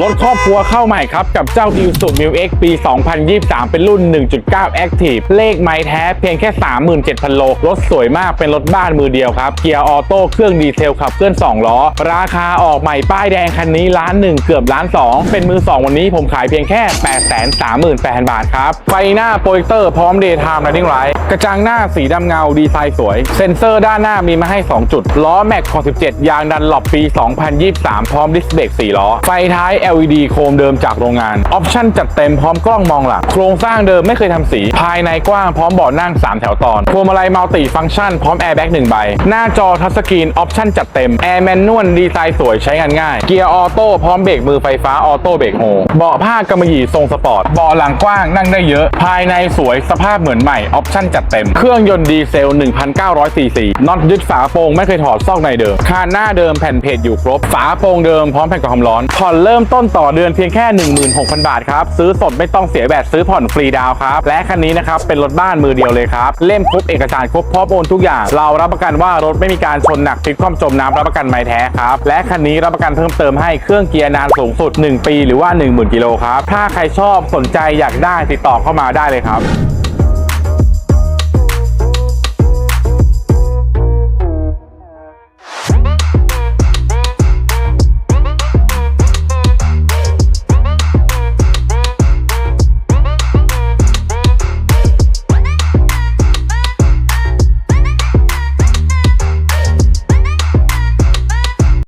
รถครอบครัวเข้าใหม่ครับ กับเจ้า i s u m i l X ปี 2023 เป็นรุ่น 1.9 Active เลขไม้แท้เพียงแค่ 37,000 โล รถสวยมากเป็นรถบ้านมือเดียวครับ เกียร์ออโต้เครื่องดีเซลขับเคลื่อน 2 ล้อ ราคาออกใหม่ป้ายแดงคันนี้ล้านหนึ่งเกือบล้าน 2 เป็นมือ 2 วันนี้ผมขายเพียงแค่ 838,000 บาทครับ ไฟหน้าโปรเจคเตอร์พร้อม Daytime Running Light กระจังหน้าสีดำเงาดีไซน์สวย เซ็นเซอร์ด้านหน้ามีมาให้ 2 จุด ล้อแม็กคอ17 ยางดันหลบปี 2023 พร้อมดิสเบรก4ล้อ ไฟท้าย LED โคมเดิมจากโรงงาน ออปชั่นจัดเต็มพร้อมกล้องมองหลัง โครงสร้างเดิมไม่เคยทำสี ภายในกว้างพร้อมเบาะนั่ง 3 แถวตอน พวงมาลัยมัลติฟังก์ชันพร้อมแอร์แบ็ก1ใบ หน้าจอทัชสกรีนออปชั่นจัดเต็ม แอร์แมนนวลดีไซน์สวยใช้งานง่าย เกียร์ออโต้พร้อมเบรกมือไฟฟ้าออโต้เบรกโฮเบาะผ้ากำมะหยี่ทรงสปอร์ต เบาะหลังกว้างนั่งได้เยอะ ภายในสวยสภาพเหมือนใหม่ออปชั่นจัดเต็ม เครื่องยนต์ดีเซล 1,900ซีซีน็อตยึดฝาโปรงไม่เคยถอดซอกในเดิมคานหน้าเดิมแผ่นเพจอยู่ครบ ฝาโปรงเดิมพร้อมแผ่นกรองความร้อนผ่อนเริ่มต้นต่อเดือนเพียงแค่ 16,000 บาทครับ ซื้อสดไม่ต้องเสียแบตซื้อผ่อนฟรีดาวครับ และคันนี้นะครับ เป็นรถบ้านมือเดียวเลยครับ เล่มครบเอกสารครบพร้อมโอนทุกอย่าง เรารับประกันว่ารถไม่มีการชนหนักพลิกคว่ำจมน้ำรับประกันไม้แท้ครับ และคันนี้รับประกันเพิ่มเติมให้เครื่องเกียร์นานสูงสุด 1 ปี หรือว่า 10,000กิโลครับถ้าใครชอบสนใจอยากได้ติดต่อเข้ามาได้เลยครับ